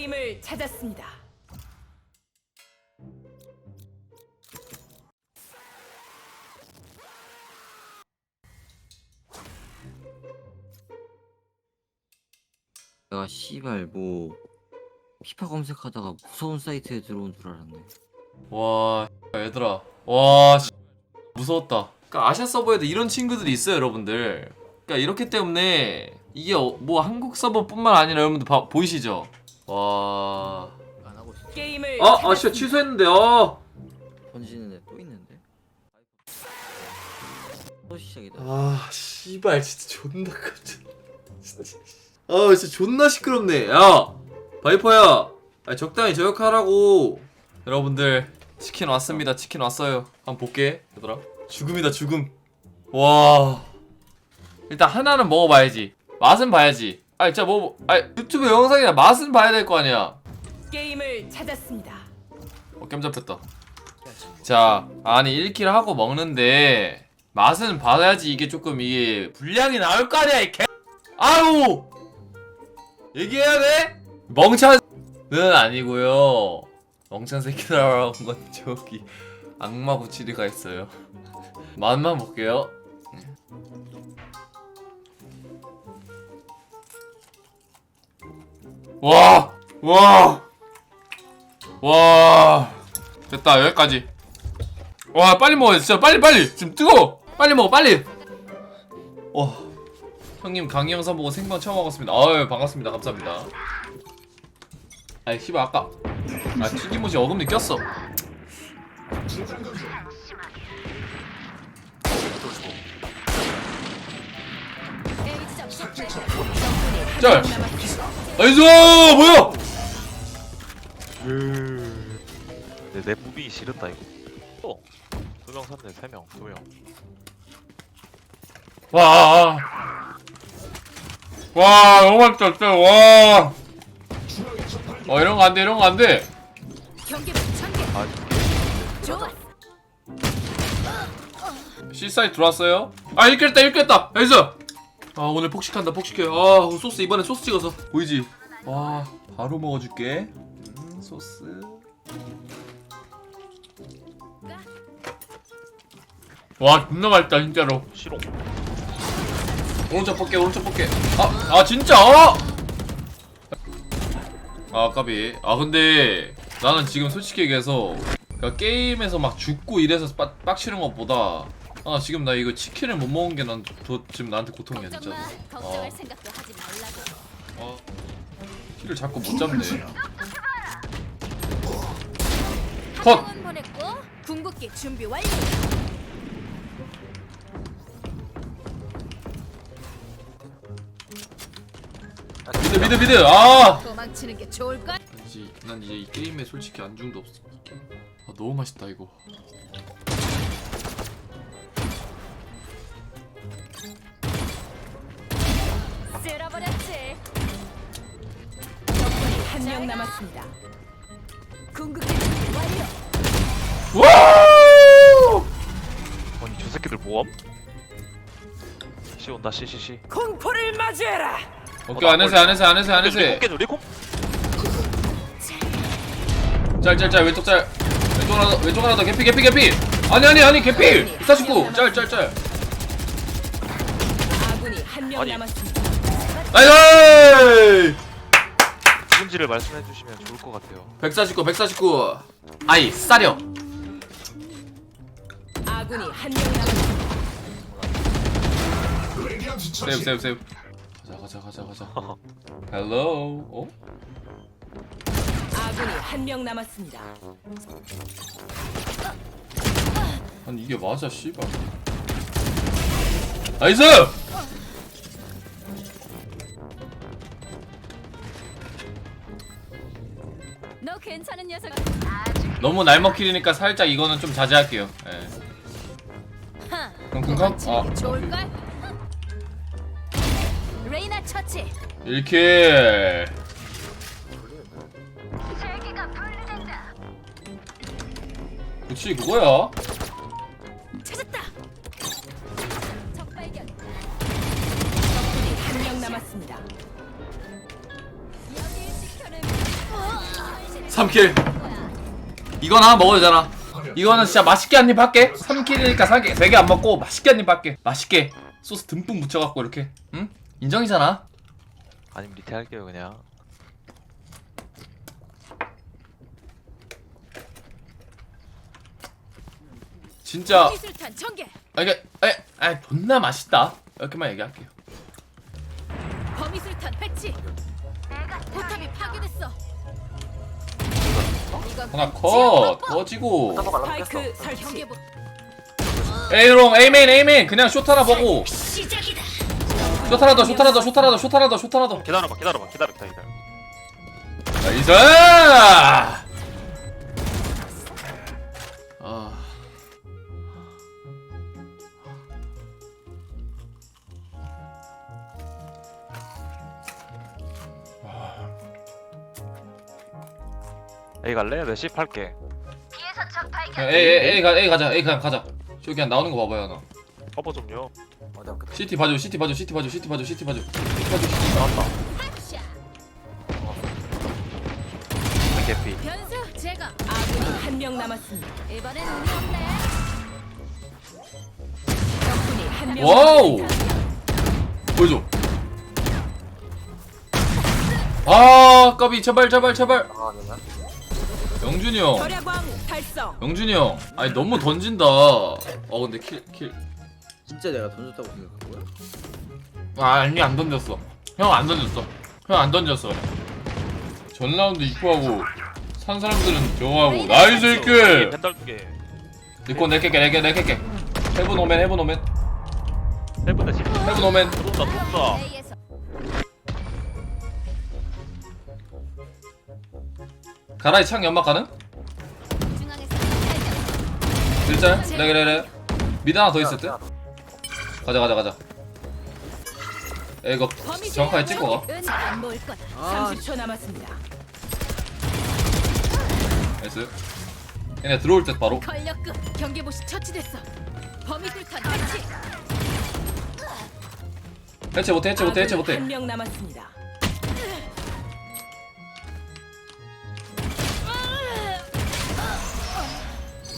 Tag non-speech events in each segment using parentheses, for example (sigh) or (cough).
게임을 찾았습니다. 내가 씨발 뭐 피파 검색하다가 무서운 사이트에 들어온 줄 알았네. 와 얘들아. 와 씨, 무서웠다. 그러니까 아시아 서버에도 이런 친구들이 있어요 여러분들. 그러니까 이렇기 때문에 이게 어- 뭐 한국 서버뿐만 아니라 여러분들 봐- 보이시죠 와 안 하고 있어. 게임을 아, 아, 찾았습니다. 진짜 취소했는데, 아. 던지는 애 또 있는데. 또 시작이다. 아, 씨발, 진짜 존나 깜짝. 진짜. 아, 진짜 존나 시끄럽네. 야, 바이퍼야. 아, 적당히 저역하라고. 여러분들, 치킨 왔습니다. 치킨 왔어요. 한번 볼게, 얘들아. 죽음이다, 죽음. 와. 일단 하나는 먹어봐야지. 맛은 봐야지. 아, 진짜 뭐, 아, 유튜브 영상이나 맛은 봐야 될 거 아니야. 게임을 찾았습니다. 어, 겜 잡혔다. 자, 아니 1킬 하고 먹는데 맛은 봐야지 이게 조금 이게 분량이 나올 거 아니야 이 개. 아우 얘기해야 돼? 멍찬은 아니고요. 멍찬 새끼라고 한 건 저기 악마 부치리가 있어요. 맛만 볼게요. 와, 와, 와. 됐다 여기까지. 와 빨리 먹어야 돼 진짜. 빨리 빨리. 지금 뜨거워. 빨리 먹어 빨리. 와. 형님 강희 영상 보고 생방 처음 먹었습니다. 아유 반갑습니다. 감사합니다. 아이 씨발 아까. 아 튀김옷이 어금니 꼈어. 짤 나이스 뭐야 내, 내 무빙이 싫었다 이거 또 두명 샀네 세명 두명 와, 와, 너무 맛있다, 진짜, 와. 어, 이런 거 안 돼, 이런 거 안 돼. 전개 아 좋아. C사이트 들어왔어요? 아, 읽겠다, 읽겠다. 나이스. 아, 오늘 폭식한다, 폭식해. 아, 소스, 이번에 소스 찍어서. 보이지? 와, 바로 먹어줄게. 음, 소스. 와, 존나 맛있다, 진짜로. 시롱 오른쪽 볼게 오른쪽 볼게 아, 아 진짜 아! 아 까비 아 근데 나는 지금 솔직히 얘기해서 그러니까 게임에서 막 죽고 이래서 빡, 빡치는 것보다 아 지금 나 이거 치킨을 못 먹은 게 난 지금 나한테 고통이야 진짜 걱정할 어. 생각도 하지 말라고. 어. 키를 자꾸 못 잡네 컷! 원 보냈고 궁극기 준비 완료. 미드 미드 미드 아! 도망치는 게 좋을 걸. 이제, 난 이제 이 게임에 솔직히 안중도 없어 아 너무 맛있다 이거 쓸어버렸지. 적군이 한 명 남았습니다. 궁극기 준비 완료. 와! 아니 저 새끼들 뭐함? 시 온다 시시시 공포를 맞이해라. 오케이 안에서 안에서 안에서 안에서 리콤 깨줘 리콤 짤짤짤 왼쪽 짤 왼쪽 하나 더 왼쪽 하나 더 개피 개피 개피 아니 아니 아니 개피 49 짤짤짤 아군이 한 명 아니. 남았습니다. 나이스! 누군지를 말씀해 주시면 좋을 것 같아요. 149 149 아이 싸려. 아군이 한 명 남았습니다. 세이브 세이브 세이브. 가자 가자 가자 가자. (laughs) 헬로 어? 아군이 한 명 남았습니다. 아니 이게 맞아 씨발. 나이스 괜찮은 녀석. 너무 날먹힐이니까 살짝 이거는 좀 자제할게요 예. 하. 그럼? 도망치는 게아 좋을 걸. 레이나 처치. 1킬 그치 그거야 3킬. 이건 하나 먹어도 되잖아. 이거는 진짜 맛있게 한 입 할게. 3킬이니까 3개 3개 안 먹고 맛있게 한 입 할게. 맛있게. 소스 듬뿍 묻혀갖고 이렇게. 응? 인정이잖아. 아니면 리테 할게요 그냥. 진짜. 기술탄 전개. 아 이게 에, 아 존나 맛있다. 이렇게만 얘기할게요 하나 컷 스파이크 설치. 경계복 에이롱 에이메인 에이메인. 그냥 숏 하나 보고. 시작이다. 숏 하나 더숏 하나 더숏 하나 더숏 하나 더숏 하나 더. 기다려봐 기다려봐 기다려 기다려. 나이스 아 A 갈래? 내 C 팔게. 에이 에이 에이 가 에이 가자. 에이 그냥 가자. 저기 그냥 나오는 거 봐봐요 나 커버 좀요. CT 봐줘 CT 봐줘 CT 봐줘 CT 봐줘 CT 봐줘 CT 봐줘. CT 나왔다. 샷. 개피 변수 제거. 아군이 한 명 남았습니다. 이번엔 운이 없네. 적군이 한 명 와우. 보여줘. 아 까비. 제발 제발 제발 영준이 형. 절야광 달성. 영준이 형. 아니 너무 던진다. 어 근데 킬킬. 진짜 내가 던졌다고 생각한 거야? 아 아니 안 던졌어. 형 안 던졌어. 형 안 던졌어. 전 라운드 입구하고 산 사람들은 저거하고. 나이스 이끌 두개 니꺼 내게 내게 내게 해븐 오멘 해븐 해븐 대 C 해븐 오멘. 쏜다 쏜다 가라이 창 연막 가는? 레게 레게 미드 하나 더 있을 듯? 가자 가자 가자 야 이거 범위 정확하게 찍고 가 잘안 보일 거다. 아 30초 남았습니다. 나이스 얘네 들어올 때 바로 권력급 경계보시 처치됐어. 범위술탄 배치. 해체 못해 해체 못해 해체 못해 한 명 남았습니다.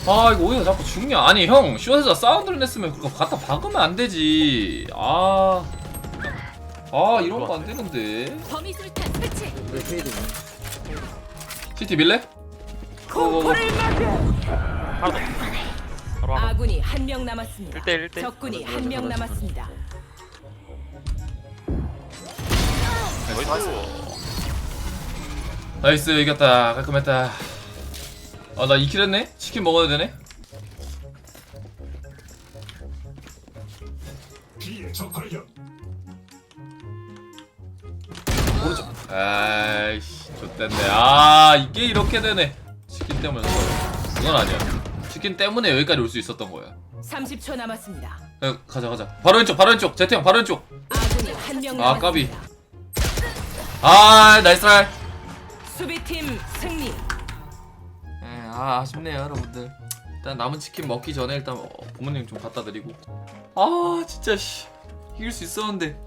아 이거 어디서 자꾸 죽냐? 아니 형 슛에서 사운드를 냈으면 그거 갖다 박으면 안 되지. 아... 아 이런 거 안 되는데. 범위 술탄 페이드. CT 밀래? 공포를 맞이해라. 하나 더 바로 하나 아군이 한 명 남았습니다. 1대1 1대1 적군이 한 명 남았습니다. 나이스. 나이스 이겼다. 깔끔했다 아나 2킬 했네? 치킨 먹어야 되네? 오른쪽 아이씨 좋댔네 아 이게 이렇게 되네 치킨 때문에 그건 아니야 치킨 때문에 여기까지 올 수 있었던 거야 30초 남았습니다. 야, 가자 가자 바로 왼쪽 바로 왼쪽 제트 형 바로 왼쪽 아군이 한명 아, 남았습니다. 까비. 아 나이스 트라이 수비팀 아 아쉽네요 여러분들. 일단 남은 치킨 먹기 전에 일단 어, 부모님 좀 갖다 드리고. 아 진짜 씨. 이길 수 있었는데